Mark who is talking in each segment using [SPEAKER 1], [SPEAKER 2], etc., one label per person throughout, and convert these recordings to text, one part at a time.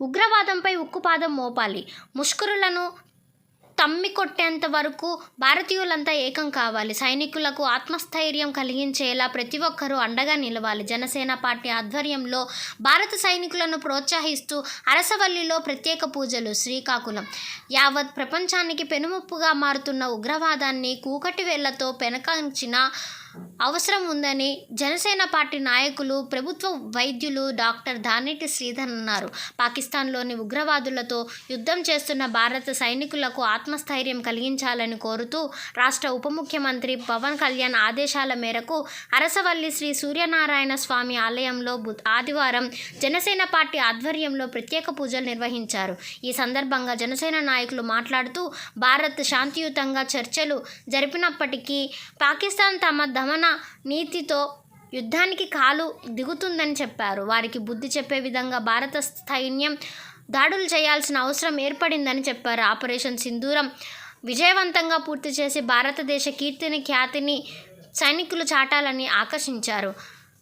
[SPEAKER 1] ఉగ్రవాదంపై ఉక్కుపాదం మోపాలి. ముష్కరులను తమ్మి కొట్టేంత వరకు భారతీయులంతా ఏకం కావాలి. సైనికులకు ఆత్మస్థైర్యం కలిగించేలా ప్రతి ఒక్కరూ అండగా నిలవాలి. జనసేన పార్టీ ఆధ్వర్యంలో భారత సైనికులను ప్రోత్సహిస్తూ అరసవల్లిలో ప్రత్యేక పూజలు శ్రీకాకుళం. యావత్ ప్రపంచానికి పెనుముప్పుగా మారుతున్న ఉగ్రవాదాన్ని కూకటి వేళ్ళతో పెనకంచిన అవసరం ఉందని జనసేన పార్టీ నాయకులు ప్రభుత్వ వైద్యులు డాక్టర్ దానేటి శ్రీధర్ అన్నారు. పాకిస్తాన్లోని ఉగ్రవాదులతో యుద్ధం చేస్తున్న భారత సైనికులకు ఆత్మస్థైర్యం కలిగించాలని కోరుతూ రాష్ట్ర ఉప ముఖ్యమంత్రి పవన్ కళ్యాణ్ ఆదేశాల మేరకు అరసవల్లి శ్రీ సూర్యనారాయణ స్వామి ఆలయంలో బు ఆదివారం జనసేన పార్టీ ఆధ్వర్యంలో ప్రత్యేక పూజలు నిర్వహించారు. ఈ సందర్భంగా జనసేన నాయకులు మాట్లాడుతూ భారత్ శాంతియుతంగా చర్చలు జరిపినప్పటికీ పాకిస్తాన్ తమ దమన నీతితో యుద్ధానికి కాలు దిగుతుందని చెప్పారు. వారికి బుద్ధి చెప్పే విధంగా భారత సైన్యం దాడులు చేయాల్సిన అవసరం ఏర్పడిందని చెప్పారు. ఆపరేషన్ సింధూరం విజయవంతంగా పూర్తి చేసి భారతదేశ కీర్తిని ఖ్యాతిని సైనికులు చాటాలని ఆకర్షించారు.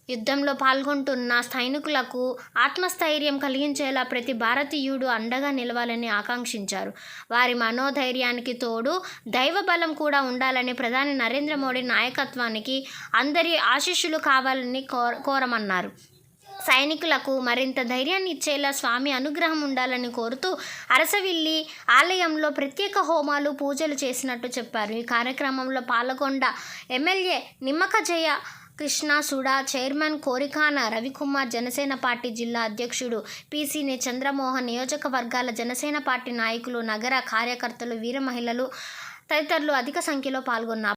[SPEAKER 1] యుద్ధంలో పాల్గొంటున్న సైనికులకు ఆత్మస్థైర్యం కలిగించేలా ప్రతి భారతీయుడు అండగా నిలవాలని ఆకాంక్షించారు. వారి మనోధైర్యానికి తోడు దైవ బలం కూడా ఉండాలని ప్రధాని నరేంద్ర మోడీ నాయకత్వానికి అందరి ఆశీస్సులు కావాలని కోర కోరమన్నారు. సైనికులకు మరింత ధైర్యాన్ని ఇచ్చేలా స్వామి అనుగ్రహం ఉండాలని కోరుతూ అరసవిల్లి ఆలయంలో ప్రత్యేక హోమాలు పూజలు చేసినట్టు చెప్పారు. ఈ కార్యక్రమంలో పాల్గొండ MLA Nimmakajaya Krishna SUDA chairman Korikana Ravikumar Janasena party జిల్లా అధ్యక్షుడు పీసీని చంద్రమోహన్ నియోజకవర్గాల జనసేన పార్టీ నాయకులు నగర కార్యకర్తలు వీర మహిళలు తదితరులు అధిక సంఖ్యలో పాల్గొన్నారు.